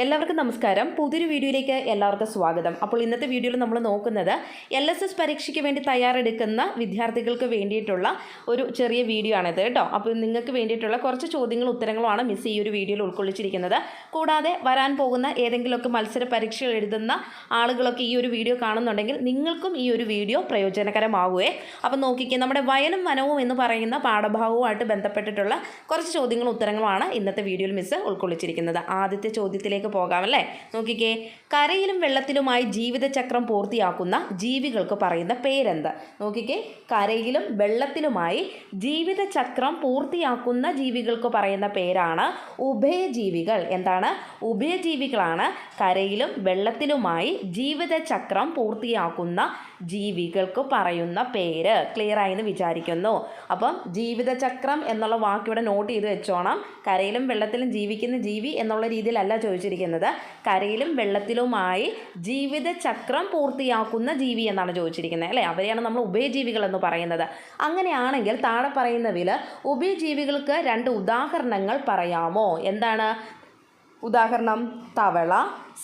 എല്ലാവർക്കും നമസ്കാരം. പുതിയൊരു വീഡിയോയിലേക്ക് എല്ലാവർക്കും സ്വാഗതം. അപ്പോൾ ഇന്നത്തെ വീഡിയോയിൽ നമ്മൾ നോക്കുന്നത് എൽ എസ് എസ് പരീക്ഷയ്ക്ക് വേണ്ടി തയ്യാറെടുക്കുന്ന വിദ്യാർത്ഥികൾക്ക് വേണ്ടിയിട്ടുള്ള ഒരു ചെറിയ വീഡിയോ ആണിത് കേട്ടോ. അപ്പോൾ നിങ്ങൾക്ക് വേണ്ടിയിട്ടുള്ള കുറച്ച് ചോദ്യങ്ങളും ഉത്തരങ്ങളുമാണ് മിസ് ഈ ഒരു വീഡിയോയിൽ ഉൾക്കൊള്ളിച്ചിരിക്കുന്നത്. കൂടാതെ വരാൻ പോകുന്ന ഏതെങ്കിലുമൊക്കെ മത്സര പരീക്ഷകൾ എഴുതുന്ന ആളുകളൊക്കെ ഈ ഒരു വീഡിയോ കാണുന്നുണ്ടെങ്കിൽ നിങ്ങൾക്കും ഈ ഒരു വീഡിയോ പ്രയോജനകരമാവുകയെ അപ്പം നോക്കിക്കുക നമ്മുടെ വയലും വനവും എന്ന് പറയുന്ന പാഠഭാഗവുമായിട്ട് ബന്ധപ്പെട്ടിട്ടുള്ള കുറച്ച് ചോദ്യങ്ങളും ഉത്തരങ്ങളുമാണ് ഇന്നത്തെ വീഡിയോയിൽ മിസ് ഉൾക്കൊള്ളിച്ചിരിക്കുന്നത്. ആദ്യത്തെ ചോദ്യത്തിലേക്ക് പോകാം അല്ലേ? നോക്കിക്കേ കരയിലും വെള്ളത്തിലുമായി ജീവിതചക്രം പൂർത്തിയാക്കുന്ന ജീവികൾക്ക് പറയുന്ന പേരെന്ത്? നോക്കിക്കേ കരയിലും വെള്ളത്തിലുമായി ജീവിതചക്രം പൂർത്തിയാക്കുന്ന ജീവികൾക്ക് പറയുന്ന പേരാണ് ഉഭയജീവികൾ. എന്താണ്? ഉഭയജീവികളാണ് കരയിലും വെള്ളത്തിലുമായി ജീവിതചക്രം പൂർത്തിയാക്കുന്ന ജീവികൾക്ക് പറയുന്ന പേര്. ക്ലിയർ ആയി എന്ന് വിചാരിക്കുന്നു. അപ്പം ജീവിതചക്രം എന്നുള്ള വാക്ക് ഇവിടെ നോട്ട് ചെയ്ത് വെച്ചോണം. കരയിലും വെള്ളത്തിലും ജീവിക്കുന്ന ജീവി എന്നുള്ള രീതിയിലല്ല ചോദിച്ചിരിക്കുന്നത്. കരയിലും വെള്ളത്തിലുമായി ജീവിതചക്രം പൂർത്തിയാക്കുന്ന ജീവി എന്നാണ് ചോദിച്ചിരിക്കുന്നത്. അല്ലേ? അവരെയാണ് നമ്മൾ ഉഭയജീവികൾ എന്ന് പറയുന്നത്. അങ്ങനെയാണെങ്കിൽ താഴെ പറയുന്നതിൽ ഉഭയജീവികൾക്ക് രണ്ട് ഉദാഹരണങ്ങൾ പറയാമോ? എന്താണ്? ഉദാഹരണം തവള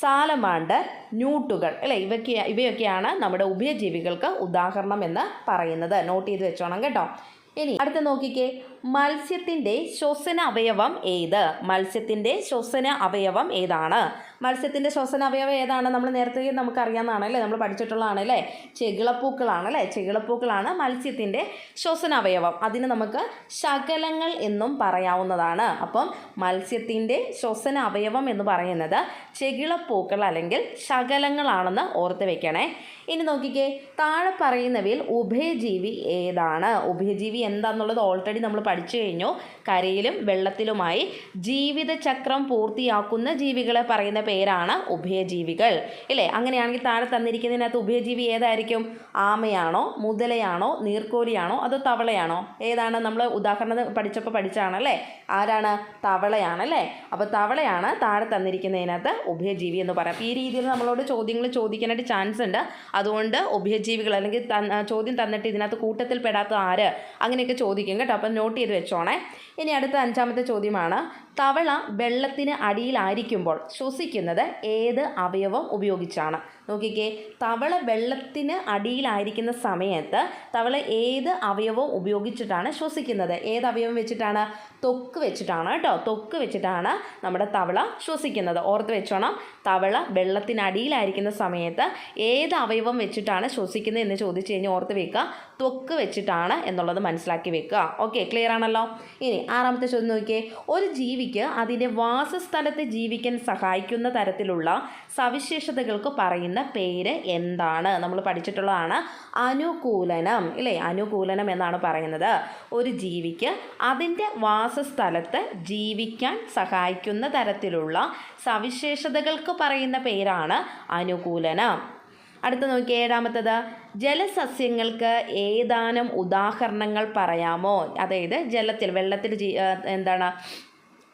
സാലമാണ്ടർ ന്യൂട്ടുകൾ അല്ലേ? ഇവയ്ക്ക് ഇവയൊക്കെയാണ് നമ്മുടെ ഉഭയജീവികൾക്ക് ഉദാഹരണം എന്ന് പറയുന്നത്. നോട്ട് ചെയ്ത് വെച്ചോണം കേട്ടോ. ഇനി അടുത്ത നോക്കിക്കേ. മത്സ്യത്തിന്റെ ശ്വസന അവയവം ഏത്? മത്സ്യത്തിന്റെ ശ്വസന അവയവം ഏതാണ്? മത്സ്യത്തിന്റെ ശ്വസന അവയവം ഏതാണ്? നമ്മൾ നേരത്തെ നമുക്കറിയാവുന്നതാണ് അല്ലേ? നമ്മൾ പഠിച്ചിട്ടുള്ളതാണ് അല്ലേ? ചെകിളപ്പൂക്കളാണ് അല്ലേ? ചെകിളപ്പൂക്കളാണ് മത്സ്യത്തിന്റെ ശ്വസന അവയവം അതിന് നമുക്ക് ശകലങ്ങൾ എന്നും പറയാവുന്നതാണ്. അപ്പം മത്സ്യത്തിന്റെ ശ്വസന അവയവം എന്ന് പറയുന്നത് ചെകിളപ്പൂക്കൾ അല്ലെങ്കിൽ ശകലങ്ങളാണെന്ന് ഓർത്ത് വെക്കണേ. ഇനി നോക്കിക്കേ താഴെ പറയുന്നവയിൽ ഉഭയജീവി ഏതാണ്? ഉഭയജീവി എന്താണെന്നുള്ളത് ഓൾറെഡി നമ്മൾ പഠിച്ചു കഴിഞ്ഞു. കരയിലും വെള്ളത്തിലുമായി ജീവിതചക്രം പൂർത്തിയാക്കുന്ന ജീവികളെ പറയുന്ന പേരാണ് ഉഭയജീവികൾ. ഇല്ലേ? അങ്ങനെയാണെങ്കിൽ താഴെ തന്നിരിക്കുന്നതിനകത്ത് ഉഭയജീവി ഏതായിരിക്കും? ആമയാണോ മുതലയാണോ നീർക്കോലിയാണോ അതോ തവളയാണോ? ഏതാണ്? നമ്മൾ ഉദാഹരണം പഠിച്ചപ്പോൾ പഠിച്ചാണല്ലേ? ആരാണ്? തവളയാണല്ലേ? അപ്പോൾ തവളയാണ് താഴെ തന്നിരിക്കുന്നതിനകത്ത് ഉഭയജീവി എന്ന് പറയാം. ഈ രീതിയിൽ നമ്മളോട് ചോദ്യങ്ങൾ ചോദിക്കാനായിട്ട് ചാൻസ് ഉണ്ട്. അതുകൊണ്ട് ഉഭയജീവികൾ അല്ലെങ്കിൽ ചോദ്യം തന്നിട്ട് ഇതിനകത്ത് കൂട്ടത്തിൽ പെടാത്ത ആര്? അങ്ങനെയൊക്കെ ചോദിക്കും കേട്ടോ. അപ്പം നോട്ട് ചെയ്ത് വെച്ചോണേ. ഇനി അടുത്ത അഞ്ചാമത്തെ ചോദ്യമാണ്. തവള വെള്ളത്തിന് അടിയിലായിരിക്കുമ്പോൾ ശ്വസിക്കുന്നത് ഏത് അവയവം ഉപയോഗിച്ചാണ്? നോക്കിക്കേ തവള വെള്ളത്തിന് അടിയിലായിരിക്കുന്ന സമയത്ത് തവള ഏത് അവയവം ഉപയോഗിച്ചിട്ടാണ് ശ്വസിക്കുന്നത്? ഏത് അവയവം വെച്ചിട്ടാണ്? തൊക്ക് വെച്ചിട്ടാണ് കേട്ടോ. തൊക്ക് വെച്ചിട്ടാണ് നമ്മുടെ തവള ശ്വസിക്കുന്നത്. ഓർത്ത് വെച്ചോണം. തവള വെള്ളത്തിനടിയിലായിരിക്കുന്ന സമയത്ത് ഏത് അവയവം വെച്ചിട്ടാണ് ശ്വസിക്കുന്നത് എന്ന് ചോദിച്ചു കഴിഞ്ഞാൽ ഓർത്ത് വെക്കുക. തൊക്ക് വെച്ചിട്ടാണ് എന്നുള്ളത് മനസ്സിലാക്കി വെക്കുക. ഓക്കെ ക്ലിയർ ആണല്ലോ? ഇനി ആറാമത്തെ ചോദ്യം നോക്കിയേ ഒരു ജീവിക്ക് അതിന്റെ വാസസ്ഥലത്ത് ജീവിക്കാൻ സഹായിക്കുന്ന തരത്തിലുള്ള സവിശേഷതകൾക്ക് പറയുന്ന പേര് എന്താണ്? നമ്മൾ പഠിച്ചിട്ടുള്ളതാണ് അനുകൂലനം ഇല്ലേ? അനുകൂലനം എന്നാണ് പറയുന്നത്. ഒരു ജീവിക്ക് അതിന്റെ വാസസ്ഥലത്ത് ജീവിക്കാൻ സഹായിക്കുന്ന തരത്തിലുള്ള സവിശേഷതകൾക്ക് പറയുന്ന പേരാണ് അനുകൂലനം. അടുത്ത നോക്കി ഏഴാമത്തത്. ജലസസ്യങ്ങൾക്ക് ഏതാനും ഉദാഹരണങ്ങൾ പറയാമോ? അതായത് ജലത്തിൽ വെള്ളത്തിൽ എന്താണ്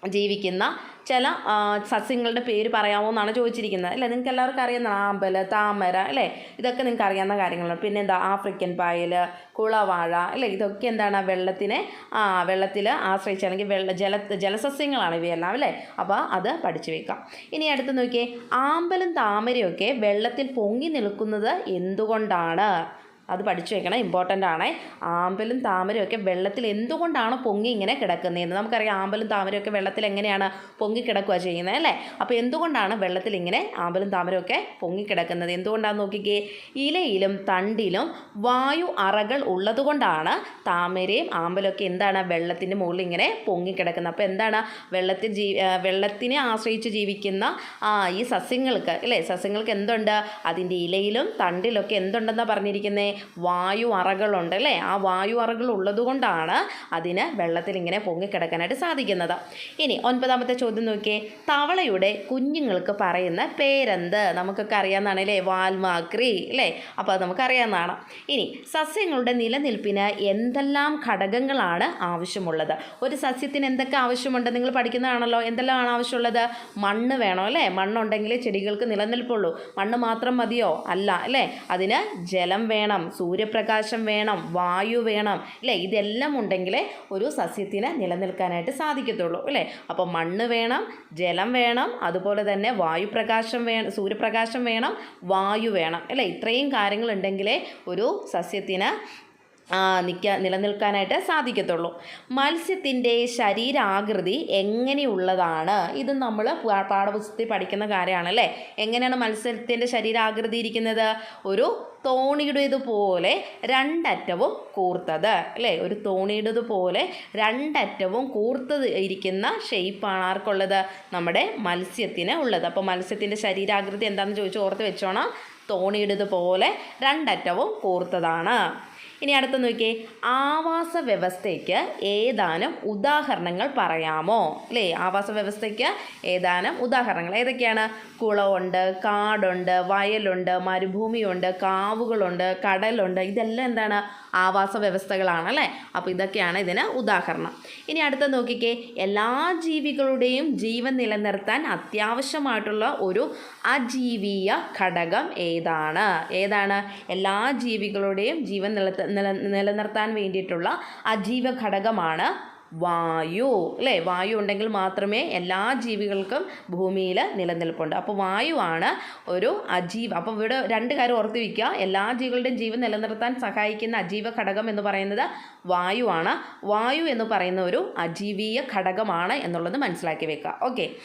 ജീവിക്കുന്ന ചില സസ്യങ്ങളുടെ പേര് പറയാമോ എന്നാണ് ചോദിച്ചിരിക്കുന്നത്. അല്ലേ? നിങ്ങൾക്ക് എല്ലാവർക്കും അറിയുന്നതാണ് ആമ്പൽ താമര അല്ലേ? ഇതൊക്കെ നിങ്ങൾക്ക് അറിയാവുന്ന കാര്യങ്ങളാണ്. പിന്നെ എന്താ? ആഫ്രിക്കൻ പായൽ കുളവാഴ അല്ലേ? ഇതൊക്കെ എന്താണ്? വെള്ളത്തിനെ ആ വെള്ളത്തിൽ ആശ്രയിച്ച് അല്ലെങ്കിൽ വെള്ള ജല ജലസസ്യങ്ങളാണ് ഇവയെല്ലാം അല്ലേ? അപ്പോൾ അത് പഠിച്ചു വെക്കാം. ഇനി അടുത്ത് നോക്കിയേ. ആമ്പലും താമരയൊക്കെ വെള്ളത്തിൽ പൊങ്ങി നിൽക്കുന്നത് എന്തുകൊണ്ടാണ്? അത് പഠിച്ചു വെക്കണം ഇമ്പോർട്ടന്റ് ആണ്. ആമ്പലും താമരയും ഒക്കെ വെള്ളത്തിൽ എന്തുകൊണ്ടാണ് പൊങ്ങി ഇങ്ങനെ കിടക്കുന്നതെന്ന് നമുക്കറിയാം. ആമ്പലും താമരയും ഒക്കെ വെള്ളത്തിൽ എങ്ങനെയാണ് പൊങ്ങി കിടക്കുക ചെയ്യുന്നത് അല്ലേ? അപ്പോൾ എന്തുകൊണ്ടാണ് വെള്ളത്തിൽ ഇങ്ങനെ ആമ്പലും താമരയും ഒക്കെ പൊങ്ങി കിടക്കുന്നത്? എന്തുകൊണ്ടാണെന്ന് നോക്കിക്കേ. ഇലയിലും തണ്ടിലും വായു അറകൾ ഉള്ളതുകൊണ്ടാണ് താമരയും ആമ്പലൊക്കെ എന്താണ് വെള്ളത്തിന്റെ മുകളിൽ ഇങ്ങനെ പൊങ്ങി കിടക്കുന്നത്. അപ്പോൾ എന്താണ് വെള്ളത്തിൽ ജീ വെള്ളത്തിനെ ആശ്രയിച്ച് ജീവിക്കുന്ന ഈ സസ്യങ്ങൾക്ക് അല്ലേ? സസ്യങ്ങൾക്ക് എന്തുണ്ട്? അതിന്റെ ഇലയിലും തണ്ടിലൊക്കെ എന്തുണ്ടെന്നാണ് പറഞ്ഞിരിക്കുന്നത് വായു അറകളുണ്ട് അല്ലേ? ആ വായു അറകൾ ഉള്ളതുകൊണ്ടാണ് അതിന് വെള്ളത്തിൽ ഇങ്ങനെ പൊങ്ങിക്കിടക്കാനായിട്ട് സാധിക്കുന്നത്. ഇനി ഒൻപതാമത്തെ ചോദ്യം നോക്കിയേ. തവളയുടെ കുഞ്ഞുങ്ങൾക്ക് പറയുന്ന പേരെന്ത്? നമുക്കൊക്കെ അറിയാവുന്നതാണ് അല്ലേ? വാൽമാക്രി അല്ലേ? അപ്പോൾ അത് നമുക്കറിയാവുന്നതാണ്. ഇനി സസ്യങ്ങളുടെ നിലനിൽപ്പിന് എന്തെല്ലാം ഘടകങ്ങളാണ് ആവശ്യമുള്ളത്? ഒരു സസ്യത്തിന് എന്തൊക്കെ ആവശ്യമുണ്ട്? നിങ്ങൾ പഠിക്കുന്നതാണല്ലോ. എന്തെല്ലാമാണ് ആവശ്യമുള്ളത്? മണ്ണ് വേണോ അല്ലേ? മണ്ണുണ്ടെങ്കിലേ ചെടികൾക്ക് നിലനിൽപ്പുള്ളൂ. മണ്ണ് മാത്രം മതിയോ? അല്ല അല്ലേ? അതിന് ജലം വേണം. സൂര്യപ്രകാശം വേണം വായു വേണം അല്ലേ ഇതെല്ലാം ഉണ്ടെങ്കിലേ ഒരു സസ്യത്തിന് നിലനിൽക്കാനായിട്ട് സാധിക്കത്തുള്ളൂ അല്ലേ? അപ്പോൾ മണ്ണ് വേണം ജലം വേണം അതുപോലെ തന്നെ വായുപ്രകാശം വേണം സൂര്യപ്രകാശം വേണം വായു വേണം അല്ലേ? ഇത്രയും കാര്യങ്ങൾ ഉണ്ടെങ്കിലേ ഒരു സസ്യത്തിന് നിൽക്കാൻ നിലനിൽക്കാനായിട്ട് സാധിക്കത്തുള്ളൂ. മത്സ്യത്തിന്റെ ശരീരാകൃതി എങ്ങനെയുള്ളതാണ്? ഇത് നമ്മൾ പാഠപുസ്തകത്തിൽ പഠിക്കുന്ന കാര്യമാണല്ലേ എങ്ങനെയാണ് മത്സ്യത്തിന്റെ ശരീരാകൃതി ഇരിക്കുന്നത്? ഒരു തോണിയുടേതുപോലെ രണ്ടറ്റവും കൂർത്തത് അല്ലേ? ഒരു തോണിയുടേതുപോലെ രണ്ടറ്റവും കൂർത്തത് ഇരിക്കുന്ന ഷെയ്പ്പാണ് ആർക്കുള്ളത്? നമ്മുടെ മത്സ്യത്തിന് ഉള്ളത്. അപ്പോൾ മത്സ്യത്തിന്റെ ശരീരാകൃതി എന്താണെന്ന് ചോദിച്ച് ഓർത്ത് വെച്ചോണം. തോണിയുടേതുപോലെ രണ്ടറ്റവും കൂർത്തതാണ്. ഇനി അടുത്ത നോക്കിയേ. ആവാസ വ്യവസ്ഥയ്ക്ക് ഏതാനും ഉദാഹരണങ്ങൾ പറയാമോ? അല്ലേ? ആവാസ വ്യവസ്ഥയ്ക്ക് ഏതാനും ഉദാഹരണങ്ങൾ ഏതൊക്കെയാണ്? കുളമുണ്ട് കാടുണ്ട് വയലുണ്ട് മരുഭൂമിയുണ്ട് കാവുകളുണ്ട് കടലുണ്ട്. ഇതെല്ലാം എന്താണ്? ആവാസ വ്യവസ്ഥകളാണ് അല്ലേ? അപ്പോൾ ഇതൊക്കെയാണ് ഇതിന് ഉദാഹരണം. ഇനി അടുത്ത നോക്കിക്കേ. എല്ലാ ജീവികളുടെയും ജീവൻ നിലനിർത്താൻ അത്യാവശ്യമായിട്ടുള്ള ഒരു അജീവീയ ഘടകം ഏതാണ്? ഏതാണ്? എല്ലാ ജീവികളുടെയും ജീവൻ നിലനിർത്ത നില നിലനിർത്താൻ വേണ്ടിയിട്ടുള്ള അജീവ ഘടകമാണ് വായു. അല്ലേ? വായു ഉണ്ടെങ്കിൽ മാത്രമേ എല്ലാ ജീവികൾക്കും ഭൂമിയിൽ നിലനിൽപ്പുണ്ട്. അപ്പോൾ വായുവാണ് ഒരു അജീവ അപ്പോൾ ഇവിടെ രണ്ട് കാര്യം ഓർത്ത് വയ്ക്കുക എല്ലാ ജീവികളുടെയും ജീവൻ നിലനിർത്താൻ സഹായിക്കുന്ന അജീവ ഘടകം എന്ന് പറയുന്നത് വായുവാണ് വായു എന്ന് പറയുന്ന ഒരു അജീവീയ ഘടകമാണ് എന്നുള്ളത് മനസ്സിലാക്കി വെക്കുക. ഓക്കെ.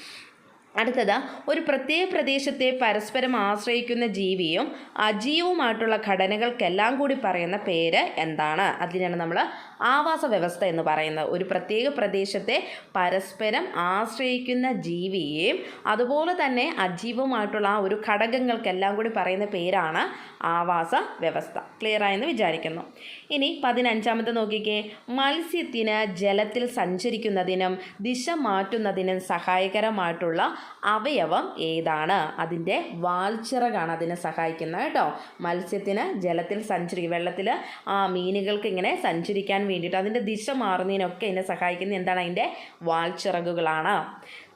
അടുത്തത് ഒരു പ്രത്യേക പ്രദേശത്തെ പരസ്പരം ആശ്രയിക്കുന്ന ജീവിയും അജീവവുമായിട്ടുള്ള ഘടനകൾക്കെല്ലാം കൂടി പറയുന്ന പേര് എന്താണ്? അതിനാണ് നമ്മൾ ആവാസ വ്യവസ്ഥ എന്ന് പറയുന്നത്. ഒരു പ്രത്യേക പ്രദേശത്തെ പരസ്പരം ആശ്രയിക്കുന്ന ജീവിയെയും അതുപോലെ തന്നെ അജീവമായിട്ടുള്ള ആ ഒരു ഘടകങ്ങൾക്കെല്ലാം കൂടി പറയുന്ന പേരാണ് ആവാസ വ്യവസ്ഥ. ക്ലിയർ ആയെന്ന് വിചാരിക്കുന്നു. ഇനി പതിനഞ്ചാമത്തെ നോക്കിക്കേ. മത്സ്യത്തിന് ജലത്തിൽ സഞ്ചരിക്കുന്നതിനും ദിശ മാറ്റുന്നതിനും സഹായകരമായിട്ടുള്ള അവയവം ഏതാണ്? അതിന്റെ വാൽച്ചിറകാണ് അതിനെ സഹായിക്കുന്നത് കേട്ടോ. മത്സ്യത്തിന് ജലത്തിൽ സഞ്ചരിക്കും വെള്ളത്തിൽ ആ മീനുകൾക്ക് ഇങ്ങനെ സഞ്ചരിക്കാൻ വേണ്ടിയിട്ട് അതിന്റെ ദിശ മാറുന്നതിനൊക്കെ എന്നെ സഹായിക്കുന്നത് എന്താണ്? അതിന്റെ വാൽച്ചിറകുകളാണ്.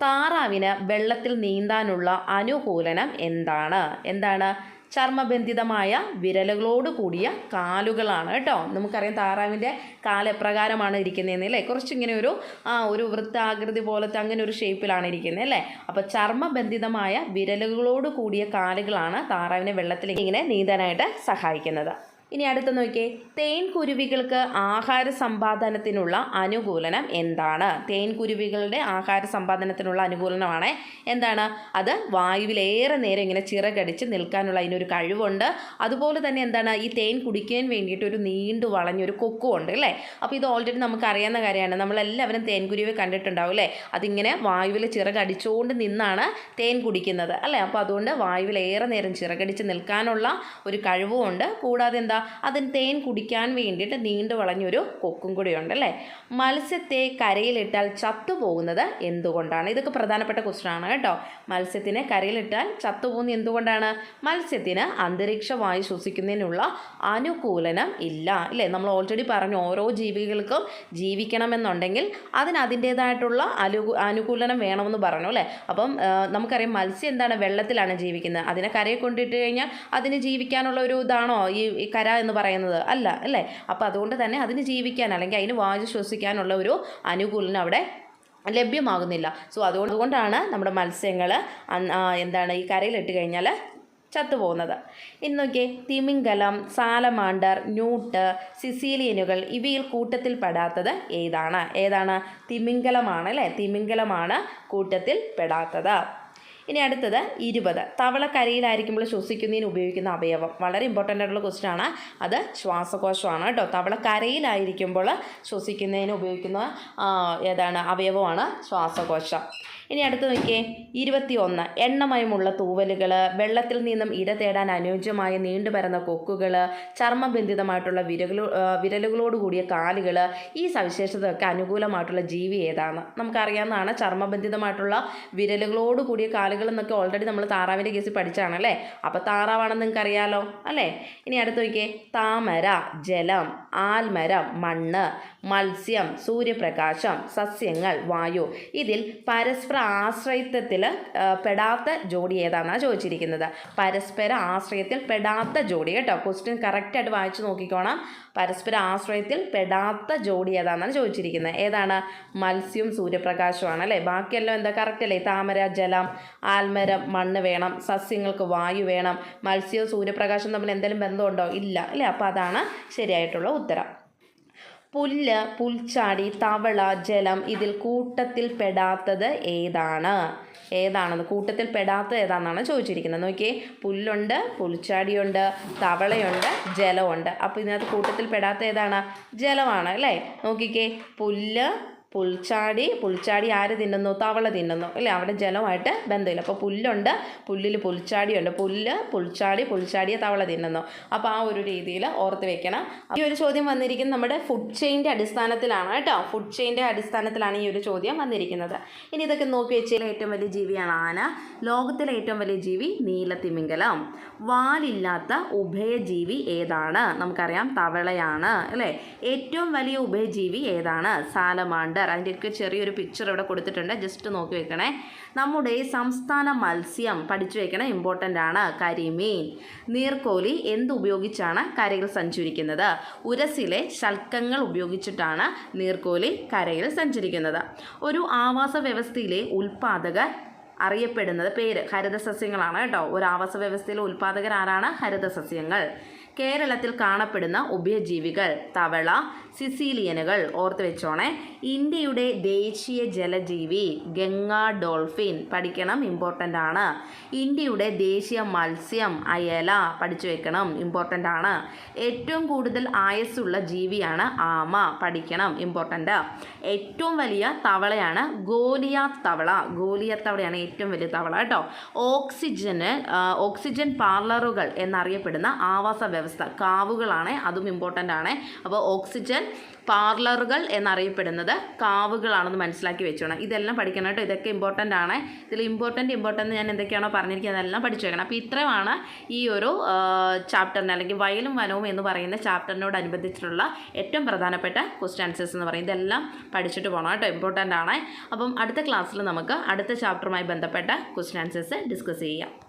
താറാവിന് വെള്ളത്തിൽ നീന്താനുള്ള അനുകൂലനം എന്താണ്? എന്താണ്? ചർമ്മബന്ധിതമായ വിരലുകളോട് കൂടിയ കാലുകളാണ് കേട്ടോ. നമുക്കറിയാം താറാവിന്റെ കാൽ എപ്രകാരമാണ് ഇരിക്കുന്നതെന്ന് അല്ലേ? കുറച്ചിങ്ങനെ ഒരു ആ ഒരു വൃത്താകൃതി പോലത്തെ അങ്ങനെ ഒരു ഷേപ്പിലാണ് ഇരിക്കുന്നത് അല്ലേ? അപ്പോൾ ചർമ്മബന്ധിതമായ വിരലുകളോട് കൂടിയ കാലുകളാണ് താറാവിനെ വെള്ളത്തിൽ ഇങ്ങനെ നീന്താനായിട്ട് സഹായിക്കുന്നത്. ഇനി അടുത്ത നോക്കിയേ. തേൻ കുരുവികൾക്ക് ആഹാര സമ്പാദനത്തിനുള്ള അനുകൂലനം എന്താണ്? തേൻ കുരുവികളുടെ ആഹാര സമ്പാദനത്തിനുള്ള അനുകൂലനമാണ് എന്താണ്? അത് വായുവിലേറെ നേരം ഇങ്ങനെ ചിറകടിച്ച് നിൽക്കാനുള്ള അതിനൊരു കഴിവുണ്ട്. അതുപോലെ തന്നെ എന്താണ്? ഈ തേൻ കുടിക്കാൻ വേണ്ടിയിട്ട് ഒരു നീണ്ടു വളഞ്ഞൊരു കൊക്കുമുണ്ട് അല്ലേ? അപ്പോൾ ഇത് ഓൾറെഡി നമുക്ക് അറിയാവുന്ന കാര്യമാണ്. നമ്മളെല്ലാവരും തേൻകുരുവി കണ്ടിട്ടുണ്ടാവും അല്ലേ? അതിങ്ങനെ വായുവിൽ ചിറകടിച്ചുകൊണ്ട് നിന്നാണ് തേൻ കുടിക്കുന്നത് അല്ലേ? അപ്പോൾ അതുകൊണ്ട് വായുവിലേറെ നേരം ചിറകടിച്ച് നിൽക്കാനുള്ള ഒരു കഴിവുമുണ്ട്. കൂടാതെ എന്താ? അതിന് തേൻ കുടിക്കാൻ വേണ്ടിയിട്ട് നീണ്ടു വളഞ്ഞൊരു കൊക്കും കൂടിയുണ്ട് അല്ലേ മത്സ്യത്തെ കരയിലിട്ടാൽ ചത്തുപോകുന്നത് എന്തുകൊണ്ടാണ്? ഇതൊക്കെ പ്രധാനപ്പെട്ട ക്വസ്റ്റനാണ് കേട്ടോ. മത്സ്യത്തിനെ കരയിലിട്ടാൽ ചത്തുപോകുന്നത് എന്തുകൊണ്ടാണ്? മത്സ്യത്തിന് അന്തരീക്ഷ വായു ശ്വസിക്കുന്നതിനുള്ള അനുകൂലനം ഇല്ല അല്ലേ നമ്മൾ ഓൾറെഡി പറഞ്ഞു ഓരോ ജീവികൾക്കും ജീവിക്കണമെന്നുണ്ടെങ്കിൽ അതിന് അതിന്റേതായിട്ടുള്ള അനു അനുകൂലനം വേണമെന്ന് പറഞ്ഞു അല്ലേ? അപ്പം നമുക്കറിയാം മത്സ്യം എന്താണ് വെള്ളത്തിലാണ് ജീവിക്കുന്നത്. അതിനെ കരയിൽ കൊണ്ടിട്ട് കഴിഞ്ഞാൽ അതിന് ജീവിക്കാനുള്ള ഒരു ഇതാണോ? ഈ കര എന്ന് പറയുന്നത്. അല്ല അല്ലേ? അപ്പോൾ അതുകൊണ്ട് തന്നെ അതിന് ജീവിക്കാൻ അല്ലെങ്കിൽ അതിന് വായു ശ്വസിക്കാനുള്ള ഒരു അനുകൂലനം അവിടെ ലഭ്യമാകുന്നില്ല. സോ അതുകൊണ്ട് അതുകൊണ്ടാണ് നമ്മുടെ മത്സ്യങ്ങൾ എന്താണ് ഈ കരയിലിട്ട് കഴിഞ്ഞാൽ ചത്തുപോകുന്നത്. ഇന്ന് നോക്കിയേ തിമിംഗലം സാലമാണ്ടർ ന്യൂട്ട് സിസീലിയനുകൾ ഇവയിൽ കൂട്ടത്തിൽ പെടാത്തത് ഏതാണ്? ഏതാണ്? തിമിംഗലമാണ് അല്ലേ? തിമിംഗലമാണ് കൂട്ടത്തിൽ പെടാത്തത് ഇനി അടുത്തത് ഇരുപത്. തവള കരയിലായിരിക്കുമ്പോൾ ശ്വസിക്കുന്നതിന് ഉപയോഗിക്കുന്ന അവയവം. വളരെ ഇമ്പോർട്ടന്റ് ആയിട്ടുള്ള ക്വസ്റ്റ്യൻ ആണ്. അത് ശ്വാസകോശമാണ് കേട്ടോ. തവള കരയിലായിരിക്കുമ്പോൾ ശ്വസിക്കുന്നതിന് ഉപയോഗിക്കുന്ന ഏതാണ്? അവയവമാണ് ശ്വാസകോശം. ഇനി അടുത്ത് നോക്കിയേ. ഇരുപത്തി ഒന്ന് എണ്ണമയമുള്ള തൂവലുകൾ വെള്ളത്തിൽ നിന്നും ഇട തേടാൻ അനുയോജ്യമായ നീണ്ടു പരന്ന കൊക്കുകൾ ചർമ്മബന്ധിതമായിട്ടുള്ള വിരകളോ വിരലുകളോട് കൂടിയ കാലുകൾ ഈ സവിശേഷതയൊക്കെ അനുകൂലമായിട്ടുള്ള ജീവി ഏതാണ്? നമുക്കറിയാവുന്നതാണ് ചർമ്മബന്ധിതമായിട്ടുള്ള വിരലുകളോട് കൂടിയ കാലുകൾ എന്നൊക്കെ ഓൾറെഡി നമ്മൾ താറാവിന്റെ കേസിൽ പഠിച്ചാണല്ലേ അപ്പോൾ താറാവാണെന്ന് നിങ്ങൾക്ക് അറിയാലോ അല്ലേ? ഇനി അടുത്ത് നോക്കിയേ. താമര ജലം ആൽമരം മണ്ണ് മത്സ്യം സൂര്യപ്രകാശം സസ്യങ്ങൾ വായു. ഇതിൽ പരസ്പര ആശ്രയത്വത്തിൽ പെടാത്ത ജോഡി ഏതാണെന്നാണ് ചോദിച്ചിരിക്കുന്നത്. പരസ്പര ആശ്രയത്തിൽ പെടാത്ത ജോഡി കേട്ടോ. ക്വസ്റ്റ്യൻ കറക്റ്റായിട്ട് വായിച്ചു നോക്കിക്കോണം. പരസ്പര ആശ്രയത്തിൽ പെടാത്ത ജോഡി ഏതാണെന്നാണ് ചോദിച്ചിരിക്കുന്നത്. ഏതാണ്? മത്സ്യവും സൂര്യപ്രകാശമാണ് അല്ലേ? ബാക്കിയെല്ലാം എന്താ? കറക്റ്റ് അല്ലേ? താമര ജലം ആൽമരം മണ്ണ് വേണം സസ്യങ്ങൾക്ക് വായു വേണം മത്സ്യവും സൂര്യപ്രകാശം തമ്മിൽ എന്തെങ്കിലും ബന്ധമുണ്ടോ? ഇല്ല. അല്ലേ? അപ്പോൾ അതാണ് ശരിയായിട്ടുള്ള ഉത്തരം. പുല്ല് പുൽച്ചാടി തവള ജലം ഇതിൽ കൂട്ടത്തിൽ പെടാത്തത് ഏതാണ്? ഏതാണെന്ന്? കൂട്ടത്തിൽ പെടാത്തത് ഏതാണെന്നാണ് ചോദിച്ചിരിക്കുന്നത്. നോക്കിയേ. പുല്ലുണ്ട് പുൽച്ചാടിയുണ്ട് തവളയുണ്ട് ജലമുണ്ട് അപ്പോൾ ഇതിനകത്ത് കൂട്ടത്തിൽ പെടാത്ത ഏതാണ്? ജലമാണ്. അല്ലേ? നോക്കിക്കേ. പുല്ല് പുൽച്ചാടി പുൽച്ചാടി ആര് തിന്നുന്നു? തവള തിന്നുന്നു. അല്ലേ? അവിടെ ജലമായിട്ട് ബന്ധമില്ല. അപ്പോൾ പുല്ലുണ്ട്. പുല്ലിൽ പുൽച്ചാടിയുണ്ട്. പുല്ല് പുൽച്ചാടി പുൽച്ചാടിയെ തവള തിന്നുന്നു. അപ്പോൾ ആ ഒരു രീതിയിൽ ഓർത്ത് വെക്കണം. ഈ ഒരു ചോദ്യം വന്നിരിക്കുന്നത് നമ്മുടെ ഫുഡ് ചെയിന്റെ അടിസ്ഥാനത്തിലാണ് കേട്ടോ. ഫുഡ് ചെയിന്റെ അടിസ്ഥാനത്തിലാണ് ഈ ഒരു ചോദ്യം വന്നിരിക്കുന്നത്. ഇനി ഇതൊക്കെ നോക്കി വെച്ചാൽ ഏറ്റവും വലിയ ജീവിയാണ് ആന. ലോകത്തിലെ ഏറ്റവും വലിയ ജീവി നീലത്തിമിംഗലം. വാലില്ലാത്ത ഉഭയജീവി ഏതാണ്? നമുക്കറിയാം തവളയാണ്. അല്ലേ? ഏറ്റവും വലിയ ഉഭയജീവി ഏതാണ്? സാലമാണ്ടർ അതിന്റെയൊക്കെ ചെറിയൊരു പിക്ചർ ഇവിടെ കൊടുത്തിട്ടുണ്ട്. ജസ്റ്റ് നോക്കി വെക്കണേ. നമ്മുടെ സംസ്ഥാന മത്സ്യം പഠിച്ചു വെക്കണേ ഇമ്പോർട്ടന്റ് ആണ്. കരിമീൻ നീർക്കോലി എന്തുപയോഗിച്ചാണ് കരയിൽ സഞ്ചരിക്കുന്നത്? ഉരസിലെ ശൽക്കങ്ങൾ ഉപയോഗിച്ചിട്ടാണ് നീർക്കോലി കരയിൽ സഞ്ചരിക്കുന്നത്. ഒരു ആവാസ വ്യവസ്ഥയിലെ ഉൽപ്പാദകർ അറിയപ്പെടുന്നത് പേര് ഹരിതസസ്യങ്ങളാണ് കേട്ടോ. ഒരു ആവാസ വ്യവസ്ഥയിലെ ഉൽപ്പാദകർ ആരാണ്? ഹരിതസസ്യങ്ങൾ. കേരളത്തിൽ കാണപ്പെടുന്ന ഉഭയജീവികൾ തവള സിസീലിയനുകൾ ഓർത്ത് വെച്ചോണേ. ഇന്ത്യയുടെ ദേശീയ ജലജീവി ഗംഗാ ഡോൾഫിൻ പഠിക്കണം ഇമ്പോർട്ടന്റ് ആണ്. ഇന്ത്യയുടെ ദേശീയ മത്സ്യം അയല പഠിച്ചു വെക്കണം ഇമ്പോർട്ടന്റ് ആണ്. ഏറ്റവും കൂടുതൽ ആയസ്സുള്ള ജീവിയാണ് ആമ പഠിക്കണം ഇമ്പോർട്ടന്റ് ഏറ്റവും വലിയ തവളയാണ് ഗോലിയ തവള. ഗോലിയ തവളയാണ് ഏറ്റവും വലിയ തവള കേട്ടോ. ഓക്സിജന് ഓക്സിജൻ പാർലറുകൾ എന്നറിയപ്പെടുന്ന ആവാസ വ്യവസ്ഥ കാവുകളാണ് അതും ഇമ്പോർട്ടന്റ് ആണ്. അപ്പോൾ ഓക്സിജൻ പാർലറുകൾ എന്നറിയപ്പെടുന്നത് കാവുകളാണെന്ന് മനസ്സിലാക്കി വെച്ചോണം. ഇതെല്ലാം പഠിക്കണം കേട്ടോ. ഇതൊക്കെ ഇമ്പോർട്ടന്റ് ആണ്. ഇതിൽ ഇമ്പോർട്ടന്റ് ഇമ്പോർട്ടന്റ് ഞാൻ എന്തൊക്കെയാണോ പറഞ്ഞിരിക്കുന്നത് അതെല്ലാം പഠിച്ചു വെക്കണം. അപ്പോൾ ഇത്രയുമാണ് ഈ ഒരു ചാപ്റ്ററിന് അല്ലെങ്കിൽ വയലും വനവും എന്ന് പറയുന്ന ചാപ്റ്ററിനോടനുബന്ധിച്ചിട്ടുള്ള ഏറ്റവും പ്രധാനപ്പെട്ട ക്വസ്റ്റ്യൻ ആൻസേഴ്സ് എന്ന് പറയും. ഇതെല്ലാം പഠിച്ചിട്ട് പോകണം കേട്ടോ. ഇമ്പോർട്ടന്റ് ആണ്. അപ്പം അടുത്ത ക്ലാസ്സിൽ നമുക്ക് അടുത്ത ചാപ്റ്ററുമായി ബന്ധപ്പെട്ട ക്വസ്റ്റ്യൻ ആൻസേഴ്സ് ഡിസ്കസ് ചെയ്യാം.